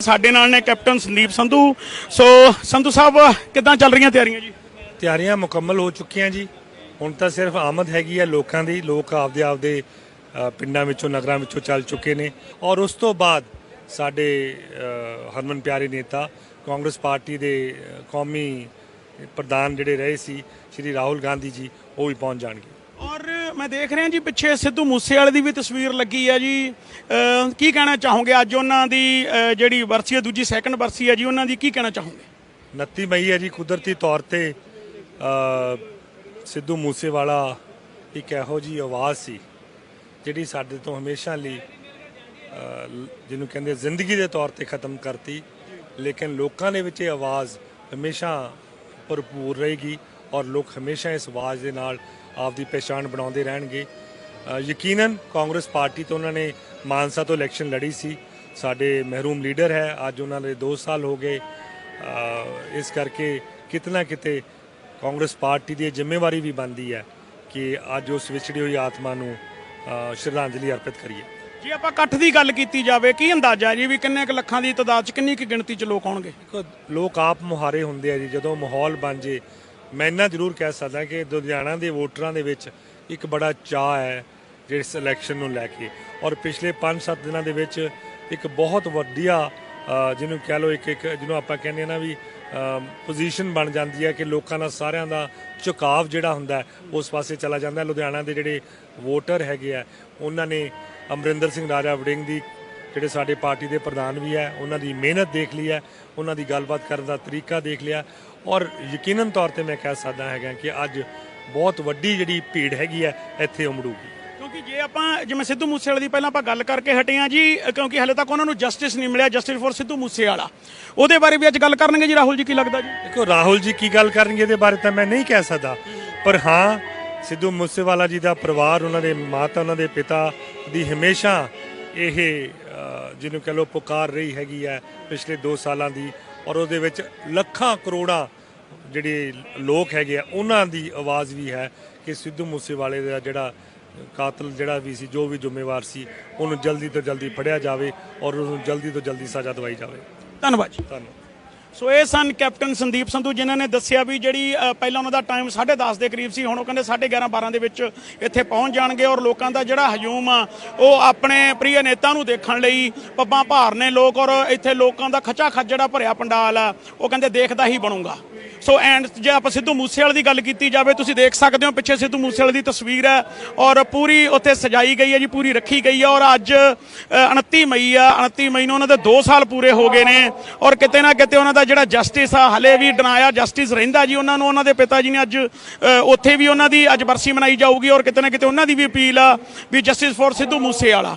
ਸਾਡੇ ਨਾਲ ਨੇ ਕੈਪਟਨ ਸੰਦੀਪ ਸੰਧੂ। ਸੋ ਸੰਧੂ ਸਾਹਿਬ ਕਿੱਦਾਂ ਚੱਲ ਰਹੀਆਂ ਤਿਆਰੀਆਂ ਜੀ? ਤਿਆਰੀਆਂ ਮੁਕੰਮਲ ਹੋ ਚੁੱਕੀਆਂ ਜੀ। ਹੁਣ ਤਾਂ ਸਿਰਫ ਆਮਦ ਹੈਗੀ ਹੈ ਲੋਕਾਂ ਦੀ। ਲੋਕ ਆਪਦੇ ਆਪਦੇ ਪਿੰਡਾਂ ਵਿੱਚੋਂ ਨਗਰਾਂ ਵਿੱਚੋਂ ਚੱਲ ਚੁੱਕੇ ਨੇ। ਔਰ ਉਸ ਤੋਂ ਬਾਅਦ ਸਾਡੇ ਹਰਮਨ ਪਿਆਰੇ ਨੇਤਾ ਕਾਂਗਰਸ ਪਾਰਟੀ ਦੇ ਕੌਮੀ ਪ੍ਰਧਾਨ ਜਿਹੜੇ ਰਹੇ ਸੀ ਸ਼੍ਰੀ ਰਾਹੁਲ ਗਾਂਧੀ ਜੀ ਉਹ ਵੀ ਪਹੁੰਚ ਜਾਣਗੇ। ਔਰ ਮੈਂ ਦੇਖ ਰਿਹਾ ਜੀ, ਪਿੱਛੇ ਸਿੱਧੂ ਮੂਸੇਵਾਲੇ ਦੀ ਵੀ ਤਸਵੀਰ ਲੱਗੀ ਹੈ ਜੀ। ਕੀ ਕਹਿਣਾ ਚਾਹੋਗੇ? ਅੱਜ ਉਹਨਾਂ ਦੀ ਜਿਹੜੀ ਵਰਸੀ ਹੈ ਦੂਜੀ ਸੈਕੰਡ ਵਰਸੀ ਹੈ ਜੀ, ਉਹਨਾਂ ਦੀ ਕੀ ਕਹਿਣਾ ਚਾਹੋਗੇ? 29 ਮਈ ਹੈ ਜੀ, ਕੁਦਰਤੀ ਤੌਰ ਤੇ ਸਿੱਧੂ ਮੂਸੇਵਾਲਾ ਇੱਕ ਇਹੋ ਜੀ ਆਵਾਜ਼ ਸੀ, ਜਿਹੜੀ ਸਾਡੇ ਤੋਂ ਹਮੇਸ਼ਾ ਲਈ ਜਿਹਨੂੰ ਕਹਿੰਦੇ ਜ਼ਿੰਦਗੀ ਦੇ ਤੌਰ ਤੇ ਖਤਮ ਕਰਤੀ। ਲੇਕਿਨ ਲੋਕਾਂ ਦੇ ਵਿੱਚ ਇਹ ਆਵਾਜ਼ ਹਮੇਸ਼ਾ ਭਰਪੂਰ ਰਹੇਗੀ ਔਰ ਲੋਕ ਹਮੇਸ਼ਾ ਇਸ ਆਵਾਜ਼ ਦੇ ਨਾਲ ਆਪਦੀ ਪਛਾਣ ਬਣਾਉਂਦੇ ਰਹਿਣਗੇ। ਯਕੀਨਨ ਕਾਂਗਰਸ ਪਾਰਟੀ ਤੋਂ ਉਹਨਾਂ ਨੇ ਮਾਨਸਾ ਤੋਂ ਇਲੈਕਸ਼ਨ ਲੜੀ ਸੀ। ਸਾਡੇ ਮਹਿਰੂਮ ਲੀਡਰ ਹੈ ਅੱਜ ਉਹਨਾਂ ਦੇ 2 ਸਾਲ ਹੋ ਗਏ। ਇਸ ਕਰਕੇ ਕਿਤਨਾ ਕਿਤੇ ਕਾਂਗਰਸ ਪਾਰਟੀ ਦੀ ਜ਼ਿੰਮੇਵਾਰੀ ਵੀ ਬਣਦੀ ਹੈ ਕਿ ਅੱਜ ਉਸ ਵਿਛੜੀ ਹੋਈ ਆਤਮਾ ਨੂੰ ਸ਼ਰਧਾਂਜਲੀ ਅਰਪਿਤ ਕਰੀਏ। ਜੇ ਆਪਾਂ ਇਕੱਠ ਦੀ ਗੱਲ ਕੀਤੀ ਜਾਵੇ ਕੀ ਅੰਦਾਜ਼ਾ ਜੀ ਵੀ ਕਿੰਨੇ ਕੁ ਲੱਖਾਂ ਦੀ ਤਾਦਾਦ 'ਚ ਕਿੰਨੀ ਕੁ ਗਿਣਤੀ 'ਚ ਲੋਕ ਆਉਣਗੇ? ਲੋਕ ਆਪ ਮੁਹਾਰੇ ਹੁੰਦੇ ਆ ਜੀ। ਜਦੋਂ ਮਾਹੌਲ ਬਣ ਜੇ ਮੈਂ ਇੰਨਾ ਜ਼ਰੂਰ ਕਹਿ ਸਕਦਾ ਕਿ ਲੁਧਿਆਣਾ ਦੇ ਵੋਟਰਾਂ ਦੇ ਵਿੱਚ ਇੱਕ ਬੜਾ ਚਾਹ ਹੈ ਇਸ ਇਲੈਕਸ਼ਨ ਨੂੰ ਲੈ ਕੇ। ਔਰ ਪਿਛਲੇ 5-7 ਦਿਨਾਂ ਦੇ ਵਿੱਚ ਇੱਕ ਬਹੁਤ ਵੱਡੀਆ ਜਿਹਨੂੰ ਕਹਿ ਲਓ ਇੱਕ ਇੱਕ ਜਿਹਨੂੰ ਆਪਾਂ ਕਹਿੰਦੇ ਆ ਨਾ ਵੀ ਪੋਜੀਸ਼ਨ ਬਣ ਜਾਂਦੀ ਹੈ ਕਿ ਲੋਕਾਂ ਦਾ ਸਾਰਿਆਂ ਦਾ ਝੁਕਾਵ ਜਿਹੜਾ ਹੁੰਦਾ ਉਸ ਪਾਸੇ ਚਲਾ ਜਾਂਦਾ ਲੁਧਿਆਣਾ ਦੇ ਜਿਹੜੇ ਵੋਟਰ ਹੈਗੇ ਆ, ਉਹਨਾਂ ਨੇ ਅਮਰਿੰਦਰ ਸਿੰਘ ਰਾਜਾ ਵੜਿੰਗ ਦੀ ਜਿਹੜੇ ਸਾਡੇ ਪਾਰਟੀ ਦੇ ਪ੍ਰਧਾਨ ਵੀ ਹੈ ਉਹਨਾਂ ਦੀ ਮਿਹਨਤ ਦੇਖ ਲਈ ਹੈ ਉਹਨਾਂ ਦੀ ਗੱਲਬਾਤ ਕਰਨ ਦਾ ਤਰੀਕਾ ਦੇਖ ਲਿਆ। ਔਰ ਯਕੀਨਨ ਤੌਰ ਤੇ ਮੈਂ ਕਹਿ ਸਕਦਾ ਹੈਗਾ ਕਿ ਅੱਜ ਬਹੁਤ ਵੱਡੀ ਜਿਹੜੀ ਭੀੜ ਹੈਗੀ ਹੈ ਇੱਥੇ ਉਮੜੂਗੀ। ਕਿਉਂਕਿ ਜੇ ਆਪਾਂ ਜਿਵੇਂ ਸਿੱਧੂ ਮੂਸੇਵਾਲੇ ਦੀ ਪਹਿਲਾਂ ਆਪਾਂ ਗੱਲ ਕਰਕੇ ਹਟੇ ਆ ਜੀ ਕਿਉਂਕਿ ਹਲੇ ਤੱਕ ਉਹਨਾਂ ਨੂੰ ਜਸਟਿਸ ਨਹੀਂ ਮਿਲਿਆ ਜਸਟਿਸ ਫॉर ਸਿੱਧੂ ਮੂਸੇਵਾਲਾ। ਉਹਦੇ ਬਾਰੇ ਵੀ ਅੱਜ ਗੱਲ ਕਰਨਗੇ ਜੀ ਰਾਹੁਲ ਜੀ ਕੀ ਲੱਗਦਾ ਜੀ? ਦੇਖੋ ਰਾਹੁਲ ਜੀ ਕੀ ਗੱਲ ਕਰਨਗੇ ਇਹਦੇ ਬਾਰੇ ਤਾਂ ਮੈਂ ਨਹੀਂ ਕਹਿ ਸਕਦਾ। ਪਰ ਹਾਂ ਸਿੱਧੂ ਮੂਸੇਵਾਲਾ ਜੀ ਦਾ ਪਰਿਵਾਰ ਉਹਨਾਂ ਦੇ ਮਾਤਾ ਉਹਨਾਂ ਦੇ ਪਿਤਾ ਦੀ ਹਮੇਸ਼ਾ ਇਹ ਜਿਹਨੂੰ ਕਹ ਲੋ ਪੁਕਾਰ ਰਹੀ ਹੈਗੀ ਹੈ ਪਿਛਲੇ 2 ਸਾਲਾਂ ਦੀ ਔਰ ਉਹਦੇ ਵਿੱਚ ਲੱਖਾਂ ਕਰੋੜਾਂ ਜਿਹੜੇ ਲੋਕ ਹੈਗੇ ਆ ਉਹਨਾਂ ਦੀ ਆਵਾਜ਼ ਵੀ ਹੈ ਕਿ ਸਿੱਧੂ ਮੂਸੇਵਾਲੇ ਦਾ ਜਿਹੜਾ ਕਾਤਲ ਜਿਹੜਾ ਵੀ ਸੀ ਜੋ ਵੀ ਜ਼ਿੰਮੇਵਾਰ ਸੀ ਉਹਨੂੰ ਜਲਦੀ ਤੋਂ ਜਲਦੀ ਫੜਿਆ ਜਾਵੇ ਔਰ ਉਹਨੂੰ ਜਲਦੀ ਤੋਂ ਜਲਦੀ ਸਜ਼ਾ ਦਵਾਈ ਜਾਵੇ। ਧੰਨਵਾਦ ਜੀ। ਧੰਨਵਾਦ। ਸੋ ਇਹ ਸਨ ਕੈਪਟਨ ਸੰਦੀਪ ਸੰਧੂ, ਜਿਨ੍ਹਾਂ ਨੇ ਦੱਸਿਆ ਵੀ ਜਿਹੜੀ ਪਹਿਲਾਂ ਉਹਨਾਂ ਦਾ ਟਾਈਮ 10:30 ਦੇ ਕਰੀਬ ਸੀ, ਹੁਣ ਉਹ ਕਹਿੰਦੇ 11:30 12 ਦੇ ਵਿੱਚ ਇੱਥੇ ਪਹੁੰਚ ਜਾਣਗੇ ਔਰ ਲੋਕਾਂ ਦਾ ਜਿਹੜਾ ਹਜੂਮ ਆ, ਉਹ ਆਪਣੇ ਪ੍ਰਿਯ ਨੇਤਾ ਨੂੰ ਦੇਖਣ ਲਈ ਪੱਬਾਂ ਭਾਰ ਨੇ ਲੋਕ ਔਰ ਇੱਥੇ ਲੋਕਾਂ ਦਾ ਖਚਾ ਖਚ ਜਿਹੜਾ ਭਰਿਆ ਪੰਡਾਲ ਆ, ਉਹ ਕਹਿੰਦੇ ਦੇਖਦਾ ਹੀ ਬਣੂਗਾ। ਸੋ ਐਂਡ ਜੇ ਆਪਾਂ ਸਿੱਧੂ ਮੂਸੇਵਾਲੇ ਦੀ ਗੱਲ ਕੀਤੀ ਜਾਵੇ ਤੁਸੀਂ ਦੇਖ ਸਕਦੇ ਹੋ ਪਿੱਛੇ ਸਿੱਧੂ ਮੂਸੇਵਾਲੇ ਦੀ ਤਸਵੀਰ ਹੈ ਔਰ ਪੂਰੀ ਉੱਥੇ ਸਜਾਈ ਗਈ ਹੈ ਜੀ ਪੂਰੀ ਰੱਖੀ ਗਈ ਹੈ ਔਰ ਅੱਜ ਅ, 29 ਮਈ ਆ 29 ਮਈ ਨੂੰ ਉਹਨਾਂ ਦੇ 2 ਸਾਲ ਪੂਰੇ ਹੋ ਗਏ ਨੇ ਔਰ ਕਿਤੇ ਨਾ ਕਿਤੇ ਉਹਨਾਂ ਦਾ ਜਿਹੜਾ ਜਸਟਿਸ ਆ ਹਲੇ ਵੀ ਡਨਾਇਆ ਜਸਟਿਸ ਰਹਿੰਦਾ ਜੀ ਉਹਨਾਂ ਨੂੰ ਉਹਨਾਂ ਦੇ ਪਿਤਾ ਜੀ ਨੇ ਅੱਜ ਉੱਥੇ ਵੀ ਉਹਨਾਂ ਦੀ ਅੱਜ ਬਰਸੀ ਮਨਾਈ ਜਾਊਗੀ ਔਰ ਕਿਤੇ ਨਾ ਕਿਤੇ ਉਹਨਾਂ ਦੀ ਵੀ ਅਪੀਲ ਆ ਵੀ ਜਸਟਿਸ ਫੋਰ ਸਿੱਧੂ ਮੂਸੇਵਾਲਾ।